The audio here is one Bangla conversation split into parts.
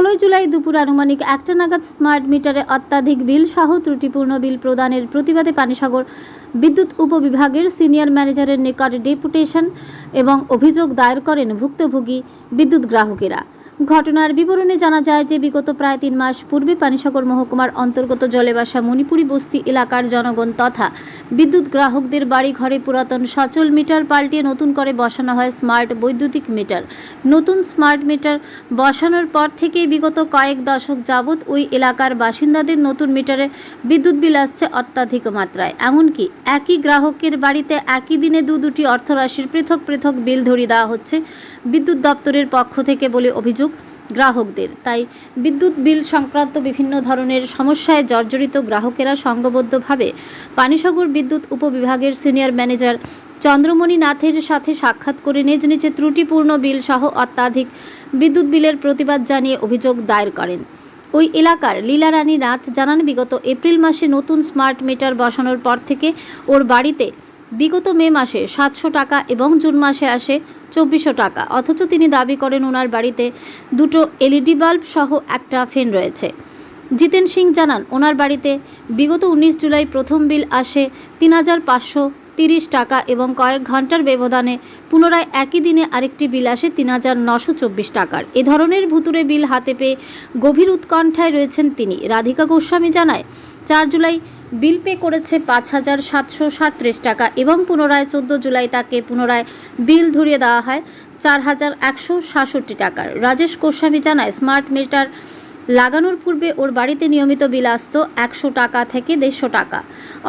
ষোলোই জুলাই দুপুর আনুমানিক একটা নাগাদ স্মার্ট মিটারে অত্যাধিক বিল সহ ত্রুটিপূর্ণ বিল প্রদানের প্রতিবাদে পানিসাগর বিদ্যুৎ উপবিভাগের সিনিয়র ম্যানেজারের নিকট ডেপুটেশন এবং অভিযোগ দায়ের করেন ভুক্তভোগী বিদ্যুৎ গ্রাহকেরা। ঘটনার বিবরণে জানা যায় যে বিগত প্রায় তিন মাস পূর্বে পানিসাগর মহকুমার অন্তর্গত জলেবাসা মণিপুরি বস্তি এলাকার জনগণ তথা বিদ্যুৎ গ্রাহকদের বাড়ি ঘরে পুরাতন সচল মিটার পাল্টিয়ে নতুন করে বসানো হয় স্মার্ট বৈদ্যুতিক মিটার। নতুন স্মার্ট মিটার বসানোর পর থেকেই বিগত কয়েক দশক যাবৎ ওই এলাকার বাসিন্দাদের নতুন মিটারে বিদ্যুৎ বিল আসছে অত্যাধিক মাত্রায়। এমনকি একই গ্রাহকের বাড়িতে একই দিনে দু দুটি অর্থরাশির পৃথক পৃথক বিল ধরিয়ে দেওয়া হচ্ছে বিদ্যুৎ দপ্তরের পক্ষ থেকে বলে অভিযোগ গ্রাহকদের। তাই বিদ্যুৎ বিল সংক্রান্ত বিভিন্ন ধরনের সমস্যায় জর্জরিত গ্রাহকেরা সংঘবদ্ধভাবে পানিসাগর বিদ্যুৎ উপবিভাগের সিনিয়র ম্যানেজার চন্দ্রমণি নাথের সাথে সাক্ষাৎ করে নিজ নিজ ত্রুটিপূর্ণ বিল সহ অত্যাধিক বিদ্যুৎ বিলের প্রতিবাদ জানিয়ে অভিযোগ দায়ের করেন। ওই এলাকার লীলারানী নাথ জানান, বিগত এপ্রিল মাসে নতুন স্মার্ট মিটার বসানোর পর থেকে ওর বাড়িতে বিগত মে মাসে সাতশো টাকা এবং জুন মাসে আসে চব্বিশশো টাকা। অথচ তিনি দাবি করেন ওনার বাড়িতে দুটো এলইডি বাল্ব সহ একটা ফ্যান রয়েছে। জিতেন সিং জানান, ওনার বাড়িতে বিগত উনিশ জুলাই প্রথম বিল আসে তিন হাজার পাঁচশো তিরিশ টাকা এবং কয়েক ঘণ্টার ব্যবধানে পুনরায় একই দিনে আরেকটি বিল আসে তিন হাজার নশো চব্বিশ টাকার। এ ধরনের ভুতুরে বিল হাতে পেয়ে গভীর উৎকণ্ঠায় রয়েছেন তিনি। রাধিকা গোস্বামী জানায়, চার জুলাই বিল পে করেছে পাঁচ হাজার সাতশো সাঁত্রিশ টাকা এবং পুনরায় চোদ্দ জুলাই তাকে পুনরায় বিল ধরিয়ে দেওয়া হয় চার হাজার একশো সাতষট্টি টাকার। রাজেশ গোস্বামী জানায়, স্মার্ট মিটার লাগানোর পূর্বে ওর বাড়িতে নিয়মিত বিল আসতো একশো টাকা থেকে দেড়শো টাকা।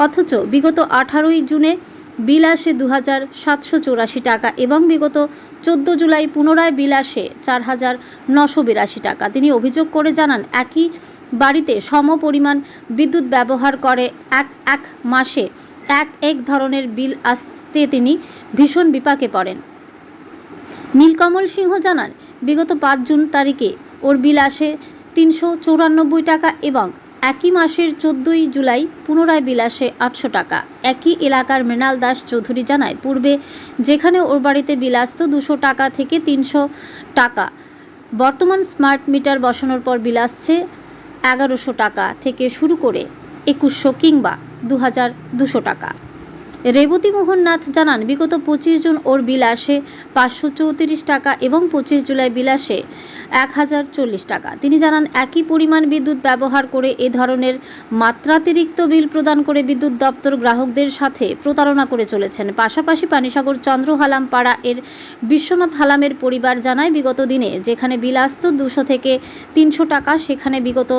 অথচ বিগত আঠারোই জুনে বিল আসে দু হাজার সাতশো চৌরাশি টাকা এবং বিগত চোদ্দ জুলাই পুনরায় বিল আসে চার হাজার নশো বিরাশি টাকা। তিনি অভিযোগ করে জানান, একই বাড়িতে সম পরিমাণ বিদ্যুৎ ব্যবহার করে এক এক মাসে এক এক ধরনের বিল আসতে তিনি ভীষণ বিপাকে পড়েন। নীলকমল সিংহ জানান, বিগত পাঁচ জুন তারিখে ওর বিল আসে তিনশো চৌরানব্বই টাকা এবং একই মাসের চোদ্দই জুলাই পুনরায় বিল আসে আটশো টাকা। একই এলাকার মৃণাল দাস চৌধুরী জানায়, পূর্বে যেখানে ওর বাড়িতে বিল আসতো দুশো টাকা থেকে তিনশো টাকা, বর্তমান স্মার্ট মিটার বসানোর পর বিল আসছে এগারোশো টাকা থেকে শুরু করে একুশশো কিংবা দু হাজার দুশো টাকা। রেবতী মোহন নাথ জানান, বিগত পঁচিশ জুন ওর বিল আসে পাঁচশো চৌত্রিশ টাকা এবং পঁচিশ জুলাই বিল আসে এক হাজার চল্লিশ টাকা। তিনি জানান, একই পরিমাণ বিদ্যুৎ ব্যবহার করে এ ধরনের মাত্রাতিরিক্ত বিল প্রদান করে বিদ্যুৎ দপ্তর গ্রাহকদের সাথে প্রতারণা করে চলেছেন। পাশাপাশি পানিসাগর চন্দ্র হালাম পাড়া এর বিশ্বনাথ হালামের পরিবার জানায়, বিগত দিনে যেখানে বিল আসত দুশো থেকে তিনশো টাকা, সেখানে বিগত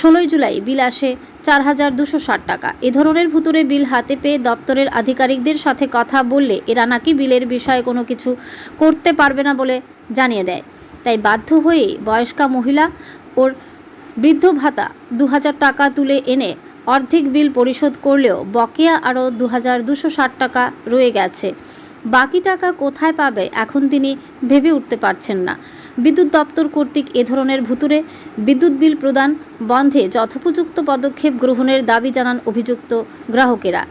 ষোলোই জুলাই বিল আসে চার হাজার দুশো ষাট টাকা। এ ধরনের ভুতুরে বিল হাতে পেয়ে দপ্তরের আধিকারিকদের সাথে কথা বললে এরা নাকি বিলের বিষয়ে কোনো কিছু করতে পারবে না বলে জানিয়ে দেয়। তাই বাধ্য হয়ে বয়স্কা মহিলা ওর বৃদ্ধ ভাতা দু হাজার টাকা তুলে এনে অর্ধেক বিল পরিশোধ করলেও বকেয়া আরও দু টাকা রয়ে গেছে। বাকি টাকা কোথায় পাবে এখন তিনি ভেবে উঠতে পারছেন না। বিদ্যুৎ দপ্তর কর্তৃক এ ধরনের ভুতুরে বিদ্যুৎ বিল প্রদান বন্ধে যথোপযুক্ত পদক্ষেপ গ্রহণের দাবি জানান অভিযুক্ত গ্রাহকেরা।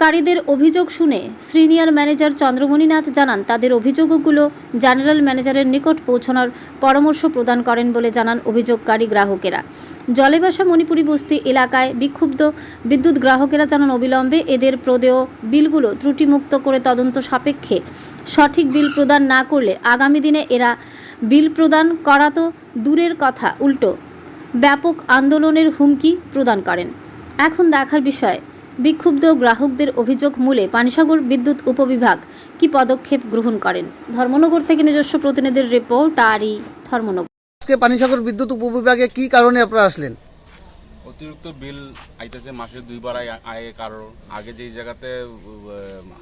অভিযোগকারীদের অভিযোগ শুনে সিনিয়র ম্যানেজার চন্দ্রমণিনাথ জানান, তাদের অভিযোগগুলো জেনারেল ম্যানেজারের নিকট পৌঁছানোর পরামর্শ প্রদান করেন বলে জানান অভিযোগকারী গ্রাহকেরা। জলেবাসা, মণিপুরি বস্তি এলাকায় বিক্ষুব্ধ বিদ্যুৎ গ্রাহকেরা জানান, অবিলম্বে এদের প্রদেয় বিলগুলো ত্রুটিমুক্ত করে তদন্ত সাপেক্ষে সঠিক বিল প্রদান না করলে আগামী দিনে এরা বিল প্রদান করা তো দূরের কথা, উল্টো। ব্যাপক আন্দোলনের হুমকি প্রদান করেন। এখন দেখার বিষয় বিক্ষুব্ধ গ্রাহকদের অভিযোগ মূলে পানিসাগর বিদ্যুৎ উপবিভাগ কি পদক্ষেপ গ্রহণ করেন? ধর্মনগর থেকে নিজস্ব প্রতিনিধির রিপোর্ট আরই ধর্মনগর। আজকে পানিসাগর বিদ্যুৎ উপবিভাগে কি কারণে আপনারা আসলেন? অতিরিক্ত বিল আইতেছে মাসে দুইবার আয়- আয় কারও। আগে যেই জায়গাতে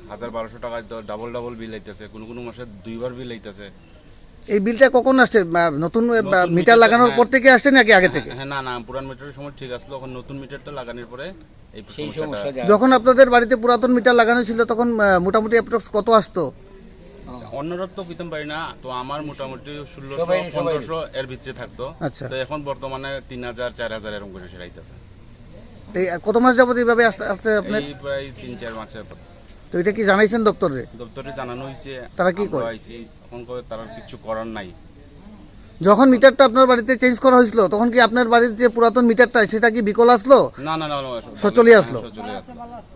হাজার বারোশো টাকা ডাবল ডাবল বিল আইতেছে। কোনো কোনো মাসে দুইবার বিল আইতেছে। এই বিলটা কখন আসছে? নতুন মিটার লাগানোর হ্যাঁ। পর থেকে আসছে নাকি আগে থেকে? হ্যাঁ না না পুরান মিটারের সময় ঠিক আসলো। এখন নতুন মিটারটা লাগানোর পরে এই সমস্যাটা যখন আপনাদের বাড়িতে পুরাতন মিটার লাগানো ছিল তখন মোটামুটি অ্যাপ্রক্স কত আসতো? অন্যরা তো পিতাম পারি না। তো আমার মোটামুটি ষোলোশো পনেরোশো এর ভিতরে থাকতো। আচ্ছা। তো এখন বর্তমানে তিন হাজার চার হাজার এরকম করে সেরাইতেছে এই কত মাস যাবত এইভাবে আসতে আসছে আপনার? এই প্রায় তিন চার মাসের পর। তো এটা কি জানাইছেন দপ্তরে? দপ্তরে জানানো হয়েছে তারা কি কয়? কয় তারা কিছু করার নাই। যখন মিটারটা আপনার বাড়িতে চেঞ্জ করা হয়েছিল তখন কি আপনার বাড়ির যে পুরাতন মিটারটা সেটা কি বিকল আসলো? না না না না, আসলো? আসলো?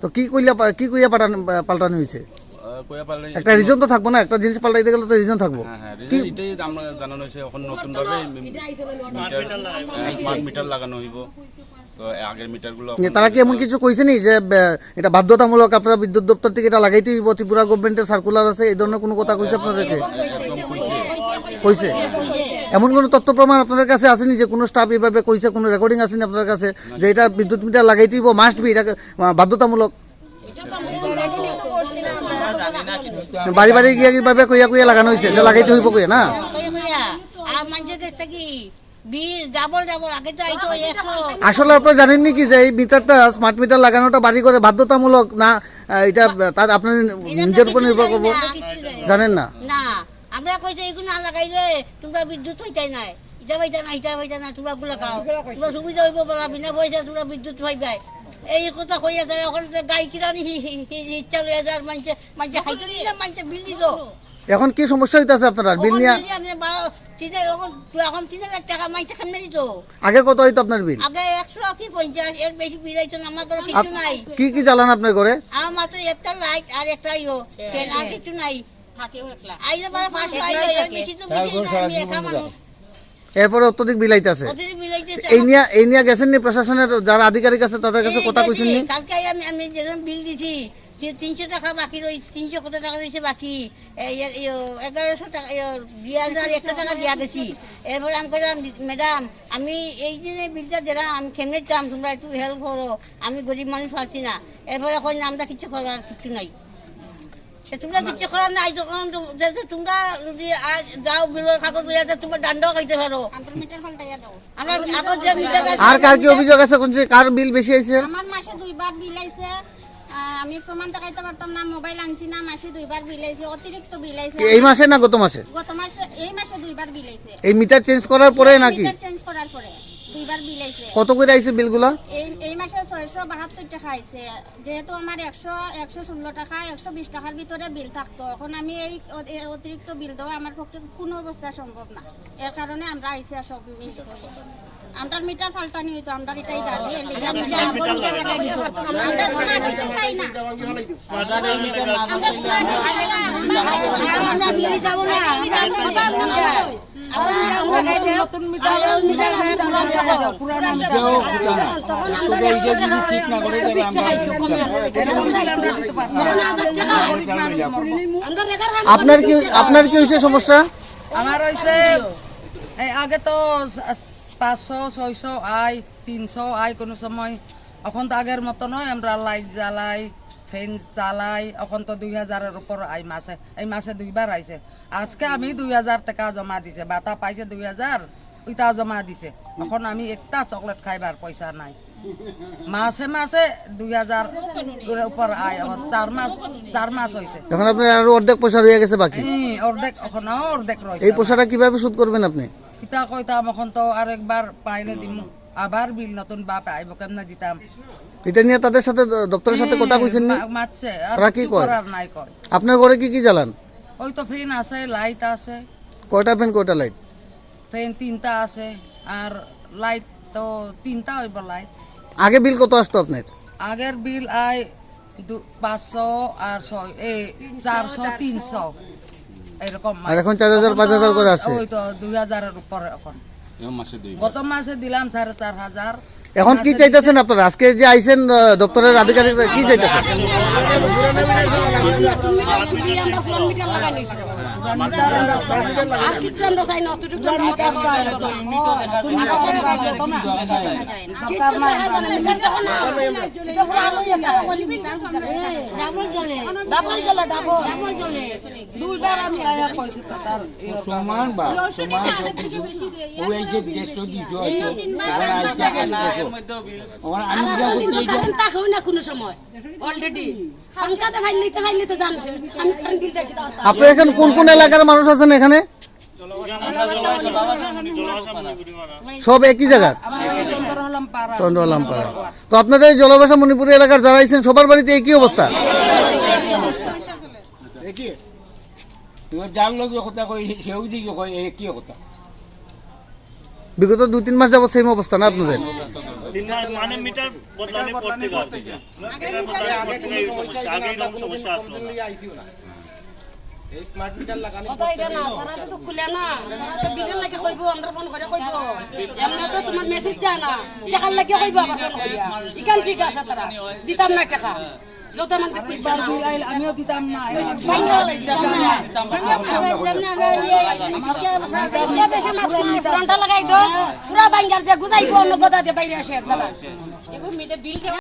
তো কি কইলা কি কইয়া পাঠানো পাল্টানো হয়েছে? একটা রিজন তো থাকব না একটা জিনিস পাল্টাইতে গেলে তো রিজন থাকব। হ্যাঁ হ্যাঁ এটাই আমরা জানানো হয়েছে। এখন নতুন ভাবে মিটার স্মার্ট মিটার লাগানো হইব। তো আগের মিটারগুলো তারা কি এমন কিছু কইছে নি যে এটা বাধ্যতামূলক আপনারা বিদ্যুৎ দপ্তর থেকে এটা লাগাইতে হইব ত্রিপুরা গভর্নমেন্টের সার্কুলার আছে এই ধরনের কোনো কথা কইছে আপনাদেরকে? কইছে এমন কোনো তথ্য প্রমাণ আপনাদের কাছে আসেনি যে কোনো স্টাফ এইভাবে কইছে কোনো রেকর্ডিং আসেনি আপনাদের কাছে যে এটা বিদ্যুৎ মিটার লাগাইতে হইব মাস্ট বি এটা বাধ্যতামূলক বাড়ি বাড়ি গিয়ে কীভাবে কইয়া কইয়া লাগানো হয়েছে যে লাগাইতে হইব কইয়া না কইয়া কইয়া আর মানুষের কাছ থেকে বিল ডাবল ডাবল আগে তো আইতো একশো আসলে আপনারা জানেন নি কি যে এই মিটারটা স্মার্ট মিটার লাগানোটা বাড়ি করে বাধ্যতামূলক না এটা তার আপনার নিজের উপর নির্ভর করব। জানেন না? না আমরা কইতে এগুলো না লাগাইলে তোমরা বিদ্যুৎ পাইতাই নাই। ইটা পাইতা না ইটা পাইতা না তোমরা গুলা খাও। তোমরা সুবিধা হইব বলা বিনা পয়সা তোমরা বিদ্যুৎ পাই যায় এই কথা কইয়া যায় ওখানে তো গাই কিরানি ইচ্ছা লইয়া যায় মানুষে মানুষে খাইতে দিলে মানুষে বিল দিল এখন কি সমস্যা হইতাছে আপনার? বিল নিয়ে আপনি বারো তিন এখন এখন তিন হাজার টাকা মানুষে কেমনে দিত? আগে কত হইতো আপনার বিল? আগে একশো কি পঞ্চাশ? এর বেশি বিল আইতো না আমার কোনো কিছু নাই। কি কি জ্বালান আপনার ঘরে? আমার মাত্র একটা লাইট আর একটা ফ্যান আর কিছু নাই। আইলে পরে ফার্স্ট পাইলে এর বেশি তো বেশি না আমি একা মানুষ। এরপরে অত্যধিক বিল আইতাছে। অতিরিক্ত বিলাইতেছে এই নিয়ে এই নিয়ে গেছেন নি প্রশাসনের যারা আধিকারিক আছে তাদের কাছে কথা কইছেন নি কালকে আমি আমি বিল দিছি তিনশো টাকা বাকি রই তিনশো কত টাকা রয়েছে বাকি? এগারোশো টাকা দুই হাজার একশো টাকা দিয়া গেছি। এরপরে আমি কইলাম ম্যাডাম আমি এই যে বিলটা দিলাম আমি কেমনে দাম তোমরা একটু হেল্প করো। আমি গরিব মানুষ পাচ্ছি না। এরপরে কই না আমরা কিছু করার কিছু নাই। তোমরা কিছু করার নাই যখন তোমরা যদি আজ যাও বিলের কাগজ লইয়া যাও, তোমরা খাইতে পারো। আমরা আগত যে মিটার আর কার কি অভিযোগ আছে? কোন কার বিল বেশি আইছে আমার মাসে দুইবার বিল আইছে। আহ, আমি প্রমাণ দেখাইতে পারতাম না মোবাইল আনছি না মাসে দুইবার বিল আইছে অতিরিক্ত বিল আইছে। এই মাসে না গত মাসে? গত মাসে এই মাসে দুইবার বিল আইছে। এই মিটার চেঞ্জ করার পরে নাকি? মিটার চেঞ্জ করার পরে দুইবার কত করে আইছে বিলগুলা এই এই মাসে ছয়শো বাহাত্তর টাকা আইছে। যেহেতু আমার একশো একশো ষোলো টাকা একশো বিশ টাকার ভিতরে বিল থাকতো। এখন আমি এই অতিরিক্ত বিল দেওয়া আমার পক্ষে কোনো অবস্থা সম্ভব না। এর কারণে আমরা সব আমরা মিটার পাল্টানি হইতো আমরা এটাই দাবি আমরা যাব না আপনার কি আপনার কি হয়েছে সমস্যা আমার হয়েছে এই আগে তো পাঁচশো ছয়শো আয় তিনশো আয় কোনো সময়। এখন তো আগের মতো নয় আমরা লাইট জ্বালাই ফ্যান চালাই এখন তো দুই হাজারের উপর আই মাসে। এই মাসে দুইবার আইছে। আজকে আমি দুই হাজার টাকা জমা দিছে বাতা পাইছে দুই হাজার ওইটা জমা দিছে। এখন আমি একটা চকলেট খাইবার পয়সা নাই। মাসে মাসে দুই হাজার উপর আয় এখন চার মাস চার মাস হয়েছে এখন আপনার আরও অর্ধেক পয়সা রয়ে গেছে বাকি? অর্ধেক এখনও অর্ধেক রয়েছে। এই পয়সাটা কীভাবে শোধ করবেন আপনি? কিতা কইতাম এখন তো আরেকবার পাইলে দিম। আবার বিল নতুন বাপ আইব কেমনে দিতাম? এটা নিয়ে তাদের সাথে দপ্তরের সাথে কথা কইছেন নি? মা- মারছে আর কি? করার নাই কয়। আপনার ঘরে কি কি জ্বালান? ওই তো ফ্যান আছে লাইট আছে। কয়টা ফ্যান কয়টা লাইট? ফ্যান তিনটা আছে আর লাইট তো তিনটা হইব লাইট। আগে বিল কত আসতো আপনার? আগের বিল আয় পাঁচশো আর ছয় এই চারশো তিনশো। এরকম আর এখন 4000, 5000 করে আসছে। ওই তো দুই হাজারের উপরে এখন এরকম মাসে দুই গত মাসে দিলাম সাড়ে চার হাজার এখন কি চাইতেছেন আপনারা আজকে যে আইছেন আহ, দপ্তরের আধিকারিক কি চাইতেছেন। ডাবল ডাবল ডাবল দুইবার আমি আয়া কইছি তো তার সমান বা সমান ও এই যে দেড়শো দুশো হয়তো তারা আছে আশি বছর ওখানে আমি যা করতে কারেন্ট থাকেও না কোনো সময়। অলরেডি পাঙ্কাতে ফাইলিতে ফাইলিতে জানছে আমি কারেন্ট বিল দেখি আপনি এখন কোন কোন এলাকার মানুষ আছেন এখানে? সব একই জায়গা? তো আপনাদের এই জলবাসা মণিপুরি এলাকার যারা আইছেন সবার বাড়িতে একই অবস্থা। যার লোক কথা কই সেও দিকে কই একই কথা বিগত দুই তিন মাস যাবত সেম অবস্থা না আপনাদের? মানে মিটার বদলানোর পর থেকে কি। মিটার বদলানোর পর থেকে এই সমস্যা। আগে এরকম সমস্যা আসলো। না কথা এটা না তারা তো খুলে না তারা তো বিলের লাগে কইব আমরা ফোন করে কইব। এমনি তো তোমার মেসেজ যায় না। টাকার লাগে কইব আবার ফোন করিয়া। ইকান ঠিক আছে তারা। দিতাম না টাকা। মান আমিও দিতাম না ফ্রন্টটা লাগাই পুরা যে গুজাইব অন্য গদা দিয়ে বাইরে আসে